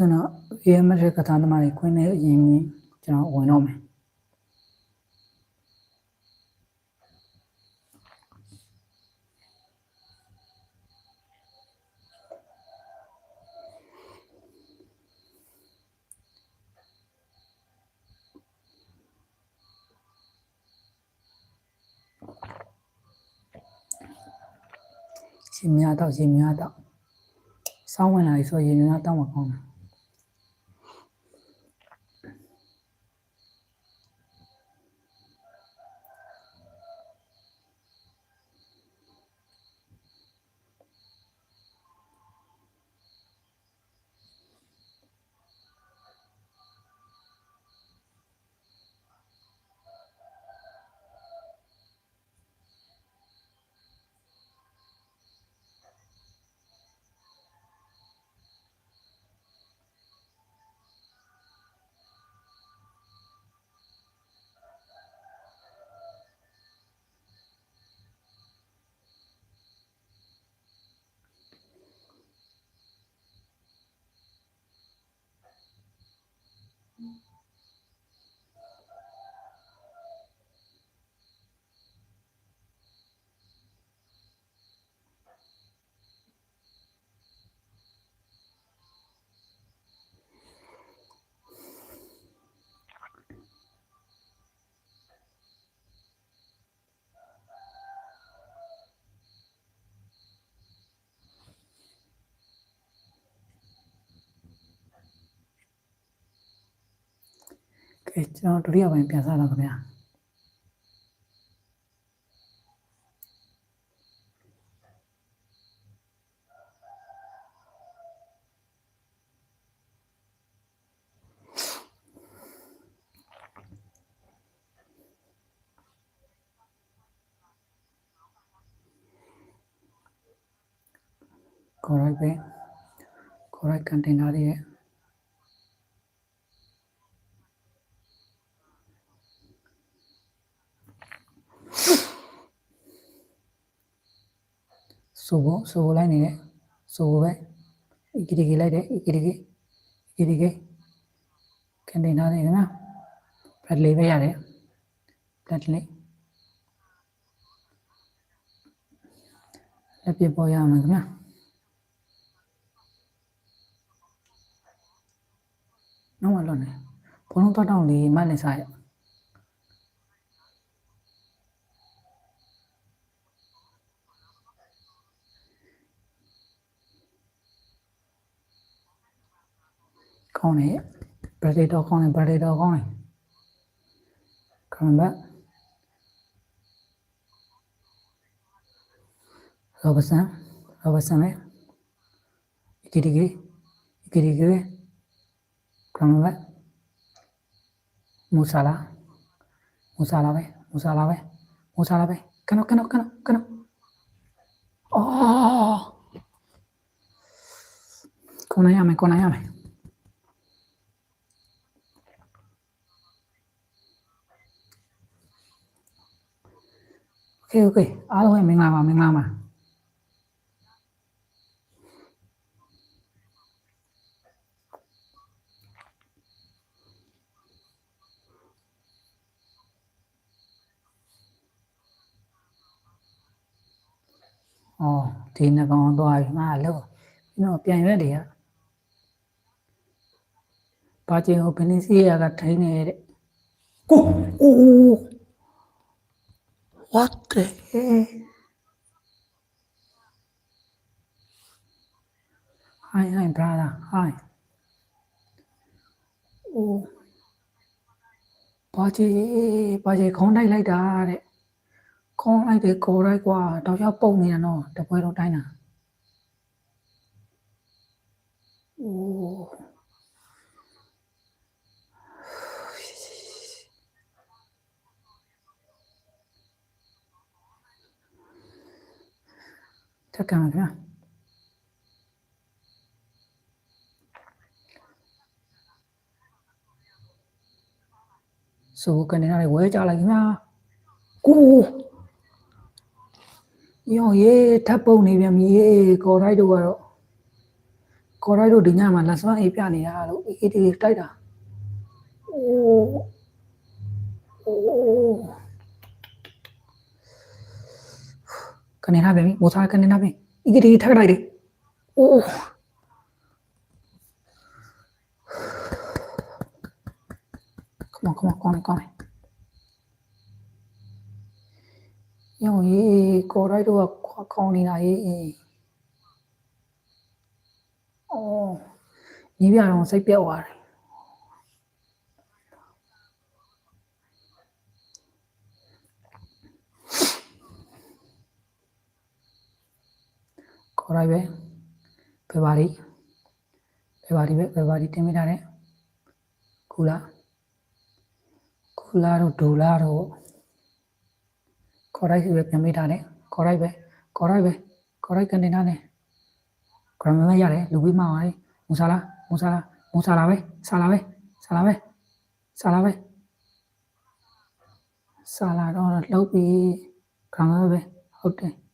ကျွန်တော် AMS ကသာသမားတွေခွင့်နဲ့အရင်ကျွန်တော်ဝင်တော့မယ်ရှင်များတော့ရှင်များတော့စောင်းဝင်လာပြီဆိုရင်များတော့မကောင်းဘူး ကဲကျွန်တော်ဒုတိယပိုင်းပြန်စားတော့ခင်ဗျာခေါ်ရိုက်ပဲခေါ်ရိုက်ကန်တင်ထားတဲ့ ဆိုဖို့ဆိုဖို့လိုက်နေတယ်ဆိုဖို့ပဲအီကီဒီကီလိုက်တယ်အီကီဒီကီအီကီဒီကီကန်တင်ထားတယ်ခင်ဗျာဘတ်လေးပဲရတယ်ဘတ်လေးလက်ပြပေါ်ရအောင်ခင်ဗျာနောက်မှလွတ်နေဘုံလုံးတော့တောင်းလေးမနဲ့စားရ ကောင်းတယ်ဘရဒေတော့ကောင်းတယ်ဘရဒေတော့ကောင်းတယ် come back Robertson Robertson လေဒီဒီဒီဒီဒီဒီ come back မူဆာလာမူဆာလာပဲမူဆာလာပဲမူဆာလာပဲကနကနကနကနအော်ကိုနိုင်ရမယ်ကိုနိုင်ရမယ် โอเคโอเคအားလုံးပဲမင်္ဂလာပါမင်္ဂလာပါအော်ဒီနှကောင်သွားပြီငါလို့ပြီးတော့ပြန်ရွက်တယ်ကဘာကျင်ကိုဘယ်နည်းစီးရကထိုင်းနေတဲ့ကိုအိုး What the hell? Hi, hi, brother. Hi. Oh. ဘာကြီးဘာကြီးခေါင်းတိုက်လိုက်တာတဲ့ခေါင်းလိုက်တယ်ကိုယ်လိုက်ကွာတော့ရောက်ပုံနေရတော့တပွဲတော့တိုင်းတာโอ้ထက်ကံဗျာဆိုကနေရဝဲကြလိုက်ခင်ဗျာကိုရောရေထပ်ပုံနေပြန်ပြီကိုလိုက်တော့ကတော့ခေါ်ရိုက်တို့ဒီညမှာလက်စွမ်းအေးပြနေတာလို့အေးတီတိုက်တာအိုးအိုး ကနေနာပြီမိုးစားကနေနာပြီအေးတီထက်လိုက်တယ်အိုး Come on, come on, come on, come on. ရောင်ရေးကိုရိုက်တော့ခွာခေါင်းနေတာရေးအော်ညီပြတော့စိတ်ပြတ်သွားတယ် ကိုရိုက်ပဲဖေဘာရီဖေဘာရီပဲဖေဘာရီတင်မိတာတဲ့ကူလာကူလာတော့ဒိုလာတော့ခေါ်ရိုက်စီပဲပြန်မိတာနဲ့ခေါ်ရိုက်ပဲခေါ်ရိုက်ပဲခေါ်ရိုက်ကနေနာနဲ့ဂရမ်မရတယ်လူပြီးမှပါလေမူဆာလာမူဆာလာမူဆာလာပဲဆာလာပဲဆာလာပဲဆာလာပဲဆာလာတော့လှုပ်ပြီးဂရမ်မပဲဟုတ်တယ်ဟုတ်တယ်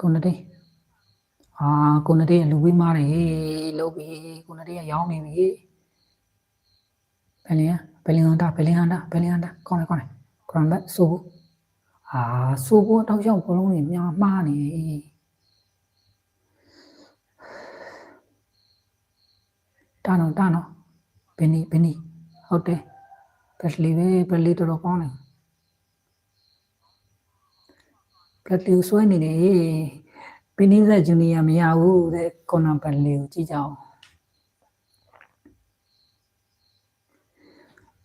ကိုနတေးအာကိုနတေးလူပြီးမှတယ်လှုပ်ပြီးကိုနတေးရောင်းနေပြီဘယ်လင်ဘယ်လင်ဟန်တာဘယ်လင်ဟန်တာဘယ်လင်ဟန်တာကောင်းတယ်ကောင်းတယ်ဂရမ်ဘတ်ဆိုဘူးအာဆိုဘူးတောက်လျှောက်ဘလုံးတွေများမှားနေတာနော်တာနော်ဘယ်နီဘယ်နီဟုတ်တယ်ဘက်လီပဲဘက်လီတော်တော်ကောင်းတယ် ဘက်လီကိုဆွဲနေတယ်ဘယ်နီဇက်ဂျူနီယာမရဘူးတဲ့ကော်နာဘက်လီကိုကြည့်ကြအောင်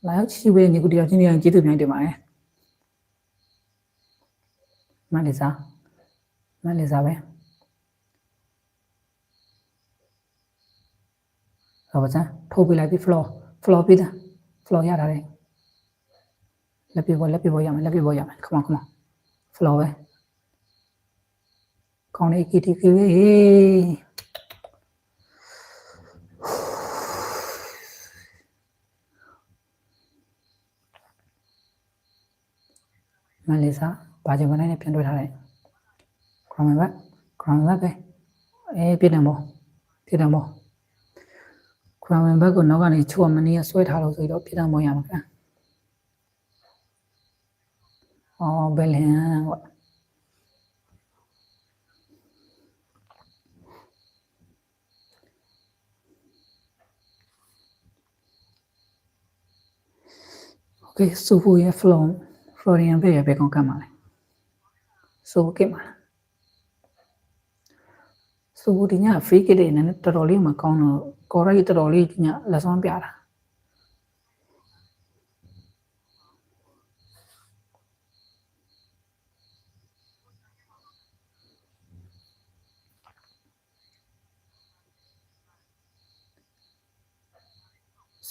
လာရောက်ချီဝဲညီကူတယောက်ချင်းချင်းကျေးဇူးများတင်ပါတယ်မလေးစားမလေးစားပဲဟောပါစမ်းထိုးပြလိုက်ပြီ floor floor ပြီးသား floor ရတာလေလက်ပြပေါ်လက်ပြပေါ်ရမယ်လက်ပြပေါ်ရမယ် come on come on floor ပဲ ကောင်းနေကီတီကီဝေးမလေးစားဘာကြောင့်မလဲနဲ့ပြန်တွေ့ထားလိုက် ground back ground back ပဲအေးပြည့်တယ်မို့ပြည့်တယ်မို့ ground back ကိုနောက်ကနေချိုးမနေရဆွဲထားလို့ဆိုတော့ပြည့်တယ်မို့ရမှာခင်အော်ဘယ်လန်ကွာ Okay ဆိုဖို့ရ flow Florian ပဲပဲကောင်းကမ်းပါလေဆိုကိမှာဆိုဒီည free kick လေးနည်းတော်တော်လေးမကောင်းတော့ correct တော်တော်လေးညလက်ဆောင်ပြတာ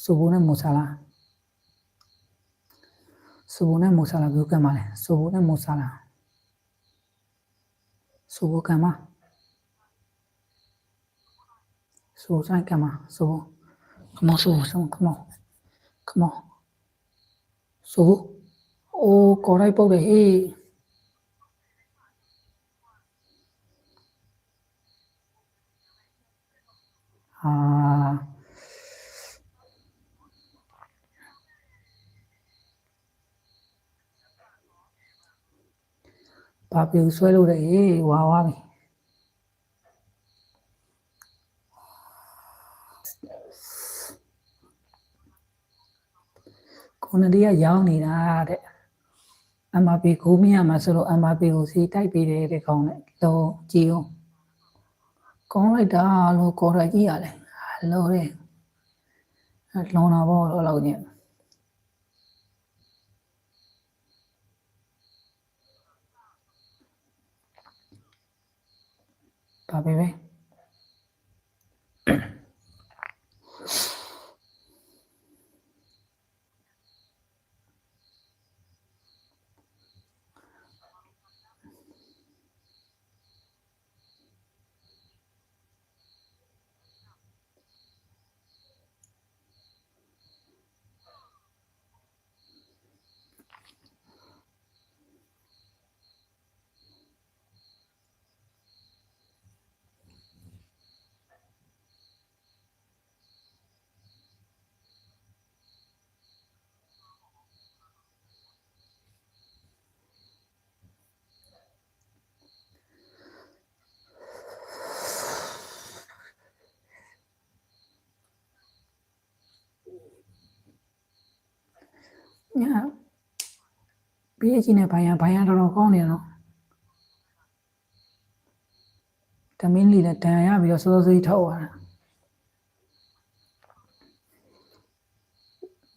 ဆိုဖို့နဲ့မဆလာ ဆိုဘူးနဲ့မူဆာလာဘယ်ကမှာလဲဆိုဘူးနဲ့မူဆာလာဆိုဘူးကမှာဆိုဆိုင်ကမှာဆိုဘူး come on ဆိုဘူး come on come on ဆိုဘူးအိုးကော်လိုက်ပုတ်တယ်ဟေးအာ ဘာပြူဆွဲလို့တဲ့ဟေးဝါဝါပြီကိုနဒီကရောင်းနေတာတဲ့ MRP ကိုမရမှာဆိုလို့ MRP ကိုစီတိုက်ပေးတယ်တဲ့ကောင်းတဲ့တော့ကြည်အောင်ကောင်းလိုက်တာလို့ကော်ရကြီးရတယ်လောတဲ့လောနာဘောတော့လောက်ညင် ပါပဲ ညာဘေးကြီးနဲ့ဘိုင်ရဘိုင်ရတော်တော်ကောင်းနေတော့တမင်းလီနဲ့တန်ရပြီးတော့စောစောစီးထောက်သွားတာ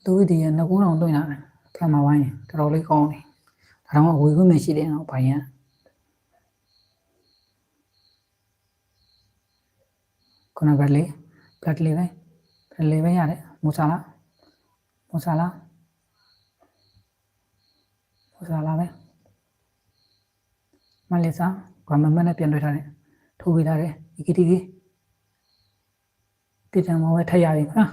သူ့ဒီရငကူးတော်တွင်းလာတယ်ကံမဝိုင်းတော်တော်လေးကောင်းတယ်ဒါတော့ဝေခွင့်မရှိတယ်တော့ဘိုင်ရခုနကလေးပလက်လေးပဲပလ က်လေးပဲရတယ်မူဆာလာမူဆာလာမူဆာလာပဲမလေးစာကမမနဲ့ပြန်တွေ့ထားတယ်ထိုးပေးထားတယ်ဒီကတိကြီးပြစ်တယ်မောပဲထက်ရပြီနော်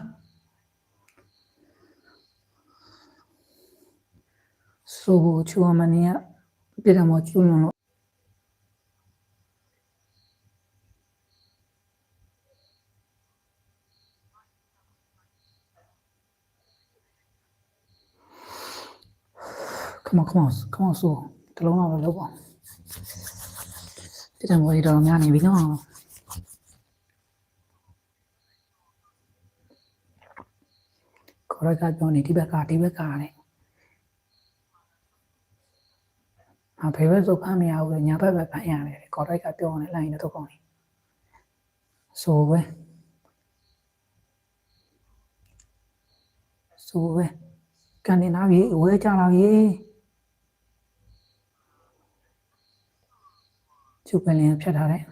ဆိုဘူးချူမနီကပြစ်တယ်မောကျူးလွန်လို့ ခမခမခမဆိုတလုံးတော့လောက်ပါပြစ်တယ်မောကြီးတော်များနေပြီနော်ခေါ်ရကပြောနေဒီဘက်ကဒီဘက်ကနဲ့အဖေဘက်ဆိုဖမ်းမရဘူးညာဘက်ပဲဖမ်းရတယ်ခေါ်ရကပြောနေလိုက်နေတော့ကောင်းနေဆိုပဲဆိုပဲကန်နေနာပြီဝဲကြလာပြီ ကျုပ်ပလင်ဖြတ်ထားတယ်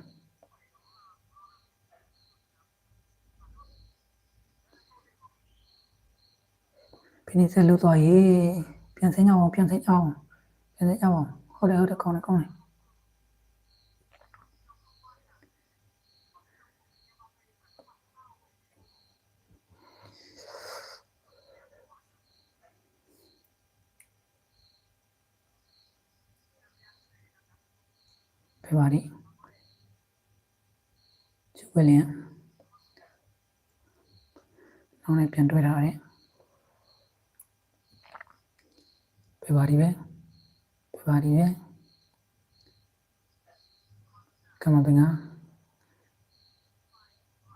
ဖိနေစလို့တော့ရေပြန်စင်းအောင်ပြန်စင်းအောင်ပြန်စင်းအောင်ဟုတ်တယ်ဟုတ်တယ်ကောင်းတယ်ကောင်းတယ်ဖေ ပါရီကျုပ်ပလင်နောက်လည်းပြန်တွေ့ထားတယ်ဖေပါရီပဲဖေပါရီပဲကမ္ဘာပင်က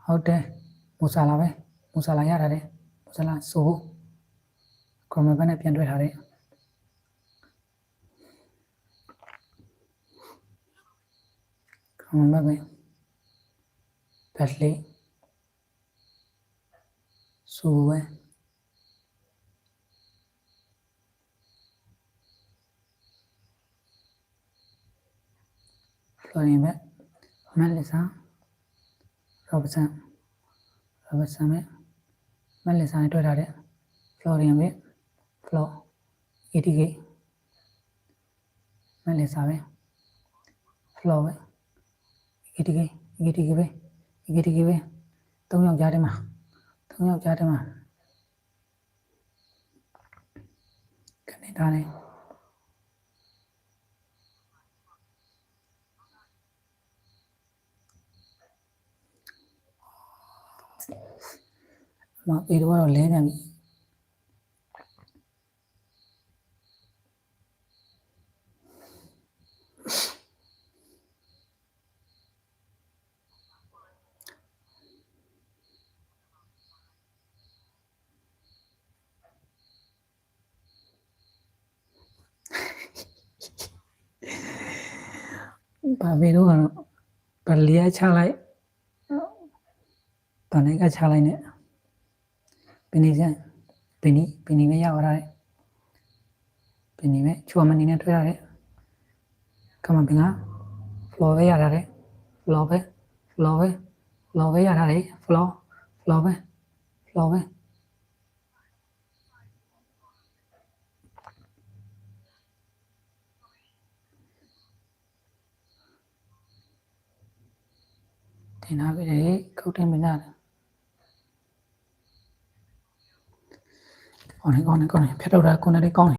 ဟုတ်တယ်မူဆာလာပဲမူဆာလာရတာတယ်မူဆာလာဆိုကမ္ဘာပင်နဲ့ပြန်တွေ့ထားတယ် ကမ္ဘာပင်ဘက်လေးဆိုပဲဖလိုရင်ပဲမက်လက် ဆာရောဘဆန်ရောဘဆန်ပဲမက်လက်ဆာနဲ့တွေ့ထားတဲ့ဖလိုရင်ပဲဖလိုအီတီဂိတ်မက်လက်ဆာပဲဖလိုပဲအီတီဂိတ်အီတီဂိတ်ပဲအီတီဂိတ်ပဲသုံးယောက်ကြားထဲမှာသုံးယောက်ကြားထဲမှာကနေထားတယ်မအေတော့တော့လဲနေပြီ ဘာပဲတော့ကတော့ဗလီယာချလိုက်တန်နေကချလိုက်နဲ့ပင်နေစံပင်နီပင်နီပဲရောက်လာတယ်ပင်နီပဲချူမနီနဲ့တွေ့ရတယ်ကမ္ဘာပင်ကဖလော်ပဲရတာတယ်ဖလော်ပဲဖလော်ပဲဖလော်ပဲရတာတယ်ဖလော်ဖလော်ပဲဖလော်ပဲ တင်လာပြီလေခုတ်တင်မနာကောင်းနေကောင်းနေကောင်းနေဖြတ်တော့တာကိုယ်နဲ့ကောင်းနေ